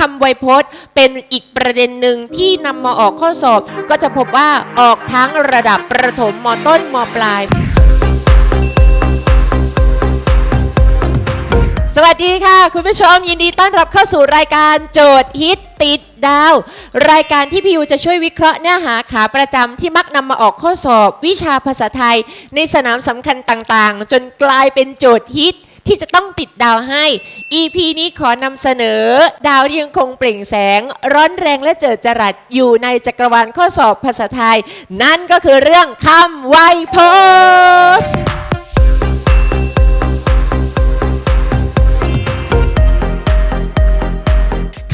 คำไวยพจน์ เป็นอีกประเด็นหนึ่งที่นำมาออกข้อสอบ ก็จะพบว่าออกทั้งระดับประถมมต้นมปลาย สวัสดีค่ะ คุณผู้ชมยินดีต้อนรับเข้าสู่รายการโจทย์ฮิตติดดาว รายการที่พี่ยูจะช่วยวิเคราะห์เนื้อหาขาประจำที่มักนำมาออกข้อสอบ วิชาภาษาไทย ในสนามสำคัญต่างๆ จนกลายเป็นโจทย์ฮิต ที่จะต้องติดดาวให้ EP นี้ขอนำเสนอ ดาวที่ยังคงเปล่งแสง ร้อนแรงและเจิดจรัสอยู่ในจักรวาลข้อสอบภาษาไทย นั่นก็คือเรื่องคำไวยพจน์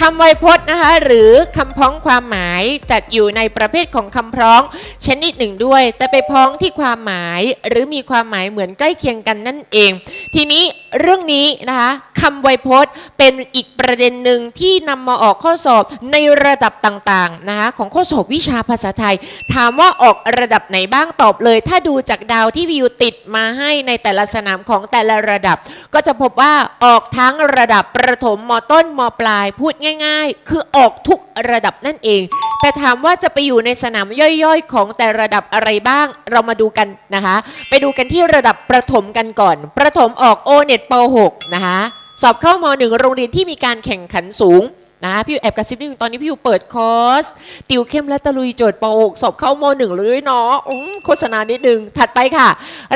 คำไวยพจน์นะคะหรือคำพ้องความหมายจัดอยู่ในประเภทของคำพ้องชนิดหนึ่งด้วย แต่ไปพ้องที่ความหมายหรือมีความหมายเหมือนใกล้เคียงกันนั่นเอง ทีนี้เรื่องนี้นะคะคำไวยพจน์เป็นอีกประเด็นหนึ่งที่นำมาออกข้อสอบในระดับต่างๆนะคะของข้อสอบวิชาภาษาไทย ถามว่าออกระดับไหนบ้างตอบเลย ถ้าดูจากดาวที่วิวติดมาให้ในแต่ละสนามของแต่ละระดับ ก็จะพบว่าออกทั้งระดับประถมมต้นมปลายพูดง่าย ๆ คือออกทุกระดับนั่นเอง แต่ถามว่าจะไปอยู่ในสนามย่อยๆ ของแต่ระดับอะไรบ้างเรามาดูกันนะคะ ไปดูกันที่ระดับประถมกันก่อน ประถมออกโอเน็ตป .6 นะคะสอบเข้าม .1 โรงเรียนที่มีการแข่งขันสูงนะพี่อยู่แอบกระซิบนิดนึงตอนนี้พี่อยู่เปิดคอร์ส ติวเข้มและตะลุยโจทย์ป .6 สอบเข้าม .1 เลยเนาะโฆษณานิดนึง ถัดไปค่ะ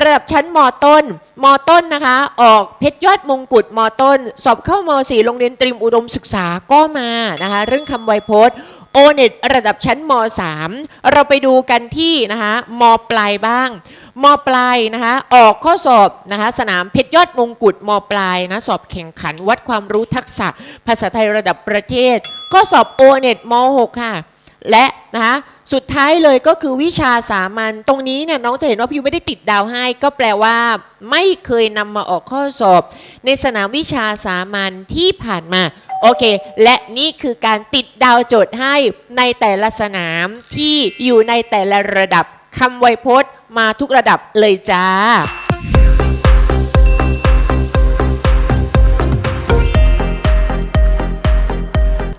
ระดับชั้นมต้นมต้นนะคะ ออกเพชรยอดมงกุฎมต้น สอบเข้าม 4 โรงเรียนตรีมอุดมศึกษาก็มานะคะ เรื่องคำไวยพจน์ โอเน็ตระดับชั้นม .3 เราไปดูกันที่นะคะมปลายบ้าง มปลายนะคะออกข้อสอบนะคะสนามเพชรยอดมงกุฎมปลายนะสอบแข่งขันวัดความรู้ทักษะ ภาษาไทยระดับประเทศ ข้อสอบโอเน็ตม .6 ค่ะ และนะคะสุดท้ายเลยก็คือวิชาสามัญตรงนี้เนี่ยน้องจะเห็นว่าพี่ไม่ได้ติดดาวให้ ก็แปลว่า ไม่เคยนำมาออกข้อสอบ ในสนามวิชาสามัญที่ผ่านมา โอเค และนี่คือการติดดาวโจทย์ให้ในแต่ละสนามที่อยู่ในแต่ละระดับคำไวยพจน์มาทุกระดับเลยจ้า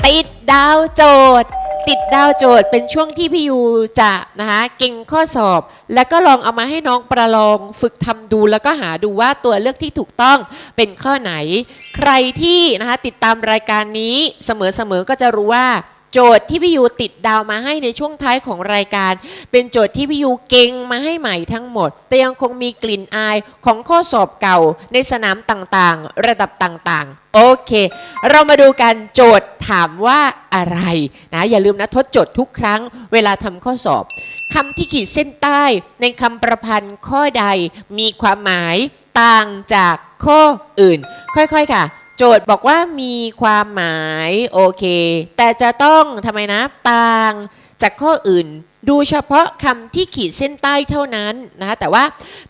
ติดดาวโจทย์ ติดดาวโจทย์เป็นช่วงที่พี่ยูจะนะคะเก่งข้อสอบ แล้วก็ลองเอามาให้น้องประลองฝึกทำดู แล้วก็หาดูว่าตัวเลือกที่ถูกต้องเป็นข้อไหน ใครที่นะคะติดตามรายการนี้เสมอๆก็จะรู้ว่า โจทย์ที่พี่ยูติดดาวมาให้ในช่วงท้ายของรายการ เป็นโจทย์ที่พี่ยูเก่งมาให้ใหม่ทั้งหมด แต่ยังคงมีกลิ่นอายของข้อสอบเก่าในสนามต่างๆ ระดับต่างๆ โอเค เรามาดูกันโจทย์ถามว่าอะไรนะอย่าลืมนะทดโจทย์ทุกครั้งเวลาทำข้อสอบคำที่ขีดเส้นใต้ในคำประพันธ์ข้อใดมีความหมายต่างจากข้ออื่น ค่อยๆค่ะ โจทย์บอกว่ามีความหมายโอเค แต่จะต้องทำไมนะต่างจากข้ออื่นดูเฉพาะคำที่ขีดเส้นใต้เท่านั้นนะคะแต่ว่า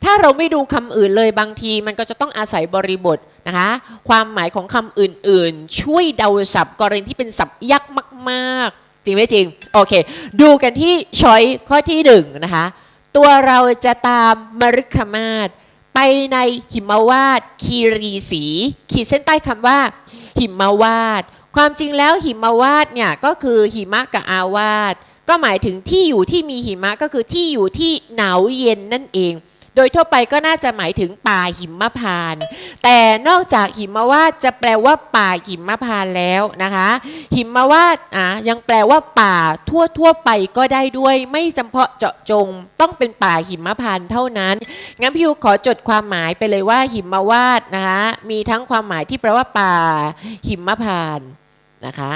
ถ้าเราไม่ดูคำอื่นเลยบางทีมันก็จะต้องอาศัยบริบทนะคะความหมายของคำอื่นๆ ช่วยเดาศัพท์กรณีที่เป็นศัพท์ยากมากๆ จริงไหมจริงโอเค ดูกันที่ช้อยข้อที่หนึ่งนะคะตัวเราจะตามมฤคมาศ ไปในหิมวาดคีรีสี ขีดเส้นใต้คำว่า หิมวาด ความจริงแล้วหิมวาดเนี่ยก็คือหิมะกับอาวาดก็หมายถึงที่อยู่ที่มีหิมะก็คือที่อยู่ที่หนาวเย็นนั่นเอง โดยทั่วไปก็น่าจะหมายถึงป่าหิมพานต์แต่นอกจากหิมวาดจะแปลว่าป่าหิมพานต์แล้วนะคะ หิมวาดอะยังแปลว่าป่าทั่วทั่วไปก็ได้ด้วย ไม่จำเพาะเจาะจง ต้องเป็นป่าหิมพานต์เท่านั้น งั้นพี่ยูขอจดความหมายไปเลยว่า หิมวาดนะคะ มีทั้งความหมายที่แปลว่าป่าหิมพานต์นะคะ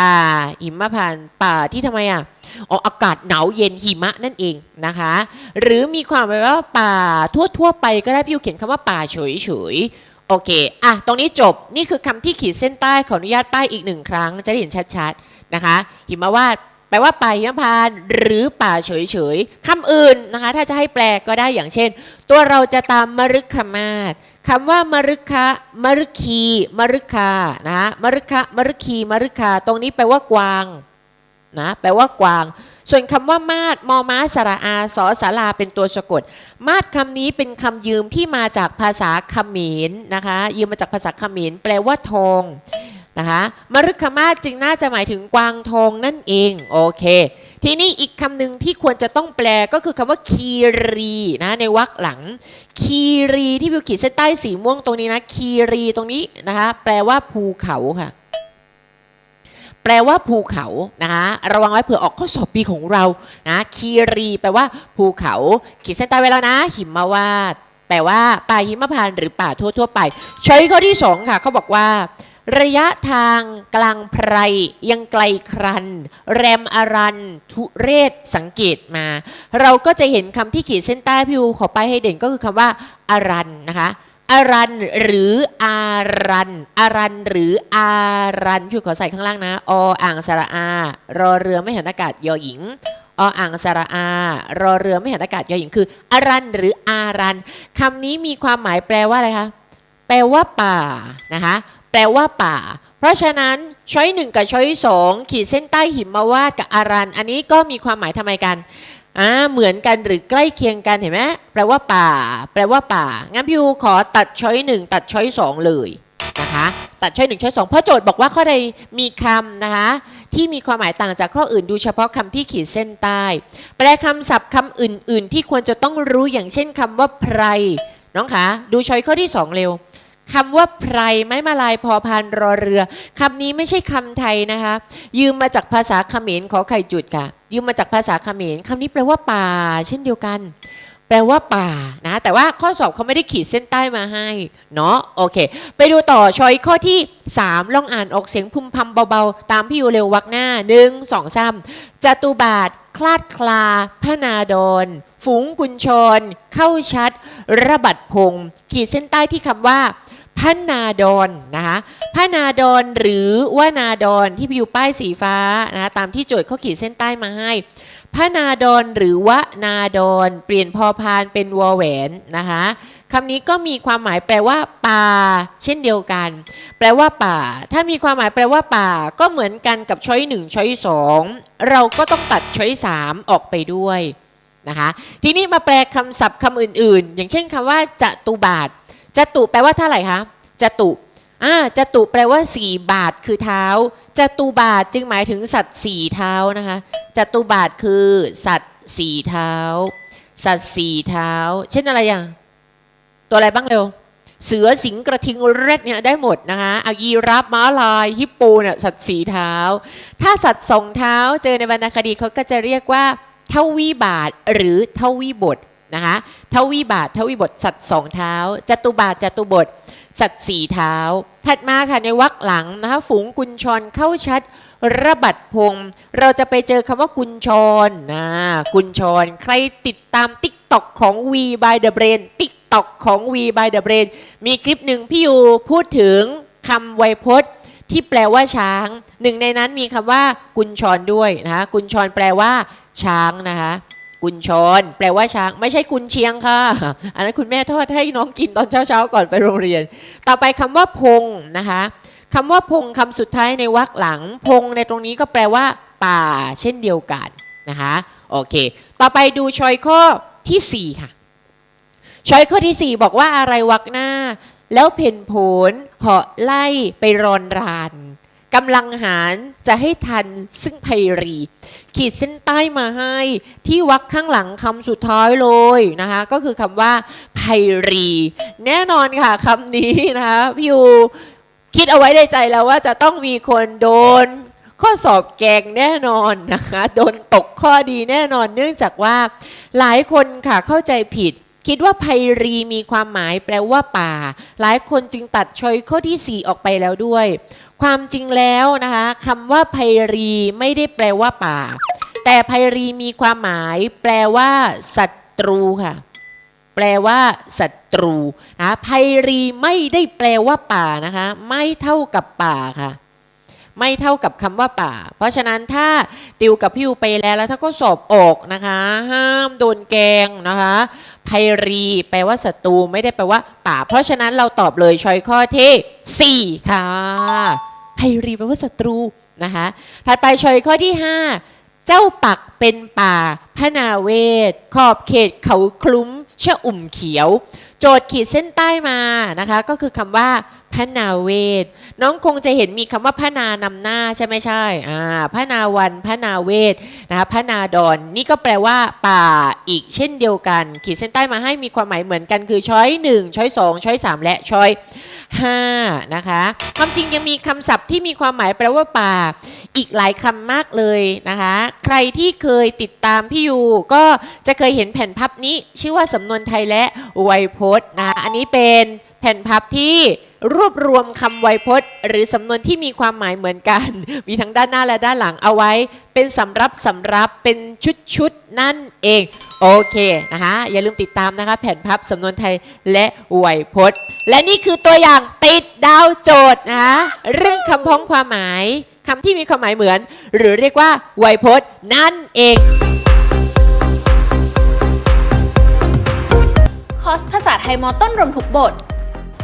ป่าหิมพานป่าที่ทำไมอะอ๋ออากาศหนาวเย็นหิมะนั่นเองนะคะ หรือมีความหมายว่าป่าทั่วทั่วๆไปก็ได้พี่ยูเขียนคำว่าป่าเฉยเฉยๆโอเคอะตรงนี้จบนี่คือคำที่ขีดเส้นใต้ขออนุญาตป้ายอีกหนึ่งครั้งจะได้เห็นชัดๆนะคะ หิมวาดแปลว่าป่าหิมพานหรือป่าเฉยเฉยๆคำอื่นนะคะ ถ้าจะให้แปลก็ได้อย่างเช่น ตัวเราจะตามมฤคมาศ คำว่ามฤคะมฤคีมฤคานะคะมฤคะมฤคีมฤคา ตรงนี้แปลว่ากวางนะแปลว่ากวาง ส่วนคำว่ามาดมอม้าสระอาสอสาราเป็นตัวสะกด มาดคำนี้เป็นคำยืมที่มาจากภาษาเขมรนะคะ ยืมมาจากภาษาเขมรแปลว่าทองนะคะมฤคมาศจึงน่าจะหมายถึงกวางทองนั่นเอง โอเค ทีนี้อีกคำหนึ่งที่ควรจะต้องแปลก็คือคำว่าคีรีนะในวรรคหลัง คีรีที่วิวขีดเส้นใต้สีม่วงตรงนี้นะคีรีตรงนี้นะคะแปลว่าภูเขาค่ะ แปลว่าภูเขานะคะระวังไว้เผื่อออกข้อสอบปีของเรานะคีรีแปลว่าภูเขา ขีดเส้นใต้ไว้แล้วนะ หิมวาดแปลว่าป่าหิมพานต์หรือป่าทั่ว ๆ ไป ช้อยข้อที่สองค่ะเขาบอกว่า ระยะทางกลางไพรยังไกลครัน แรมอารัน ทุเรศสังเกตมา เราก็จะเห็นคำที่ขีดเส้นใต้พี่อูขอไปให้เด่นก็คือคำว่าอารันนะคะอารันหรืออารันอารันหรืออารันพี่อูขอใส่ข้างล่างนะออ่างสระอา รอเรือไม่เห็นอากาศยอหญิงออ่างสระอา รอเรือไม่เห็นอากาศยอหญิงคืออารันหรืออารันคำนี้มีความหมายแปลว่าอะไรคะแปลว่าป่านะคะ แปลว่าป่า เพราะฉะนั้นช้อยหนึ่งกับช้อยสองขีดเส้นใต้หิมวาดกับอารัน อันนี้ก็มีความหมายทำไมกันอ่าเหมือนกันหรือใกล้เคียงกันเห็นไหมแปลว่าป่า แปลว่าป่า งั้นพี่อูขอตัดช้อยหนึ่งตัดช้อยสองเลยนะคะตัดช้อยหนึ่งช้อยสองเพราะโจทย์บอกว่าข้อใดมีคำนะคะที่มีความหมายต่างจากข้ออื่นดูเฉพาะคำที่ขีดเส้นใต้ แปลคำศัพท์คำอื่น ๆ ที่ควรจะต้องรู้อย่างเช่นคำว่าไพรน้องคะดูช้อยข้อที่สองเร็ว คำว่าไพรไม้มาลายพอพานรอเรือคำนี้ไม่ใช่คำไทยนะคะ ยืมมาจากภาษาเขมรขอไข่จุดค่ะ ยืมมาจากภาษาเขมรคำนี้แปลว่าป่า เช่นเดียวกัน แปลว่าป่านะ แต่ว่าข้อสอบเขาไม่ได้ขีดเส้นใต้มาให้ เนาะโอเค ไปดูต่อชอยข้อที่ 3 ลองอ่านออกเสียงพึมพำเบาๆ ตามพี่อยู่เร็ววักหน้าหนึ่งสองสามจตุบาทคลาดคลาพนาดอนฝูงกุญชร เข้าชัด ระบัดพง ขีดเส้นใต้ที่คำว่า พระนาดอนนะคะพระนาดอนหรือว่านาดอนที่อยู่ป้ายสีฟ้านะคะตามที่โจทย์เขาขีดเส้นใต้มาให้พระนาดอนหรือว่านาดอนเปลี่ยนพอพานเป็นวอแหวนนะคะคำนี้ก็มีความหมายแปลว่า ป่า เช่นเดียวกัน แปลว่าป่า ถ้ามีความหมายแปลว่าป่า ก็เหมือนกันกับช้อยหนึ่งช้อยสองเราก็ต้องตัดช้อยสามออกไปด้วยนะคะ ทีนี้มาแปลคำศัพท์คำอื่นๆ อย่างเช่นคำว่าจตุบาท จตุแปลว่าเท่าไหร่คะจตุอ่าจตุแปลว่าสี่บาทคือเท้าจตุบาทจึงหมายถึงสัตว์สี่เท้านะคะจตุบาทคือสัตว์สี่เท้า สัตว์สี่เท้า เช่นอะไรอย่างตัวอะไรบ้างเร็ว เสือสิงกระทิงเร็ดเนี่ยได้หมดนะคะเอายีราฟม้าลายฮิปโปเนี่ยสัตว์สี่เท้า ถ้าสัตว์สองเท้าเจอในวรรณคดีเขาก็จะเรียกว่าเทวีบาทหรือเทวีบท นะคะทวีบาททวีบทสัตว์สองเท้าจตุบาทจตุบท สัตว์สี่เท้า ถัดมาค่ะในวรรคหลังนะคะฝูงกุญชรเข้าชัดระบัดพง เราจะไปเจอคำว่ากุญชรนะกุญชร ใครติดตาม t ิ k t o k ของ V by the Brain t ิ k t o k ของ V by the Brain มีคลิปหนึ่งพี่ยูพูดถึงคำไวยพจน์ที่แปลว่าช้าง หนึ่งในนั้นมีคำว่ากุญชรด้วยนะคะกุญชรแปลว่าช้างนะคะ กุญชรแปลว่าช้างไม่ใช่กุญเชียงค่ะ อันนั้นคุณแม่ทอดให้น้องกินตอนเช้าๆก่อนไปโรงเรียน ต่อไปคำว่าพงนะคะคำว่าพงคำสุดท้ายในวรรคหลัง พงในตรงนี้ก็แปลว่า ป่า เช่นเดียวกันนะคะโอเค ต่อไปดูชอยข้อทีสี่4 ค่ะชอยข้อทีสี่ 4 บอกว่าอะไรวรรคหน้า แล้วเพ่นผลเหาะไล่ไปรอนรานกำลังหารจะให้ทันซึ่งไพรี ขีดเส้นใต้มาให้ที่วักข้างหลังคำสุดท้ายเลยนะคะ ก็คือคำว่าไพรี แน่นอนค่ะคำนี้นะคะพี่ยูคิดเอาไว้ในใจแล้วว่าจะต้องมีคนโดนข้อสอบแกงแน่นอนนะคะโดนตกข้อดีแน่นอนเนื่องจากว่า หลายคนค่ะเข้าใจผิด คิดว่าไพรีมีความหมายแปลว่าป่า หลายคนจึงตัดชอยข้อที่ 4 ออกไปแล้วด้วย ความจริงแล้วนะคะคำว่าไพรีไม่ได้แปลว่าป่า แต่ไพรีมีความหมาย แปลว่าศัตรูค่ะ แปลว่าศัตรูนะไพรีไม่ได้แปลว่าป่านะคะ ไม่เท่ากับป่าค่ะไม่เท่ากับคำว่าป่า เพราะฉะนั้นถ้าติวกับพี่อูไปแล้วแล้วถ้าก็สอบอกนะคะ ห้ามโดนแกงนะคะไพรีแปลว่าศัตรูไม่ได้แปลว่าป่า เพราะฉะนั้นเราตอบเลยชอยข้อที่สี่ค่ะ ให้รีแปลว่าศัตรูนะคะถัดไปชอยข้อที่ห้าเจ้าปักเป็นป่าพนาเวศ ขอบเขตเขาคลุ้มชะอุ่มเขียว โจทย์ขีดเส้นใต้มานะคะ ก็คือคำว่า พนาเวศ น้องคงจะเห็นมีคำว่าพระนานำหน้าใช่ไหมใช่อ่าพระนาวันพระนาเวทนะคะพระนาดอนนี่ก็แปลว่า ป่าอีกเช่นเดียวกัน ขีดเส้นใต้มาให้มีความหมายเหมือนกันคือช้อยหนึ่งช้อยสองช้อยสามและช้อยห้านะคะ ความจริงยังมีคำศัพท์ที่มีความหมายแปลว่าป่า อีกหลายคำมากเลยนะคะ ใครที่เคยติดตามพี่ยูก็จะเคยเห็นแผ่นพับนี้ ชื่อว่าสำนวนไทยและไวยพจน์นะอันนี้เป็นแผ่นพับที่ รวบรวมคำไวยพจน์ หรือสำนวนที่มีความหมายเหมือนกัน มีทั้งด้านหน้าและด้านหลังเอาไว้ เป็นสำรับสำรับเป็นชุดชุดนั่นเอง โอเคนะคะอย่าลืมติดตามนะคะ แผ่นพับสำนวนไทยและไวยพจน์ และนี่คือตัวอย่างติดดาวโจทย์นะคะเรื่องคำพ้องความหมายคำที่มีความหมายเหมือน หรือเรียกว่าไวยพจน์นั่นเองคอร์สภาษาไทยมอต้นรวมทุกบท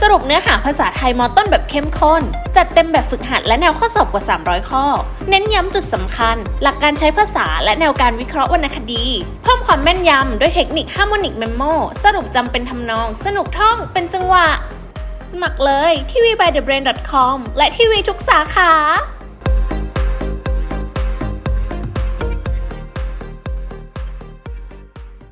สรุปเนื้อหาภาษาไทยมอต้นแบบเข้มข้น จัดเต็มแบบฝึกหัดและแนวข้อสอบกว่า 300 ข้อ เน้นย้ำจุดสำคัญ หลักการใช้ภาษาและแนวการวิเคราะห์วรรณคดี เพิ่มความแม่นยำด้วยเทคนิคฮาร์โมนิกเมมโมสรุปจำเป็นทำนอง สนุกท่องเป็นจังหวะ สมัครเลยที่ v by the brain com และทีวีทุกสาขา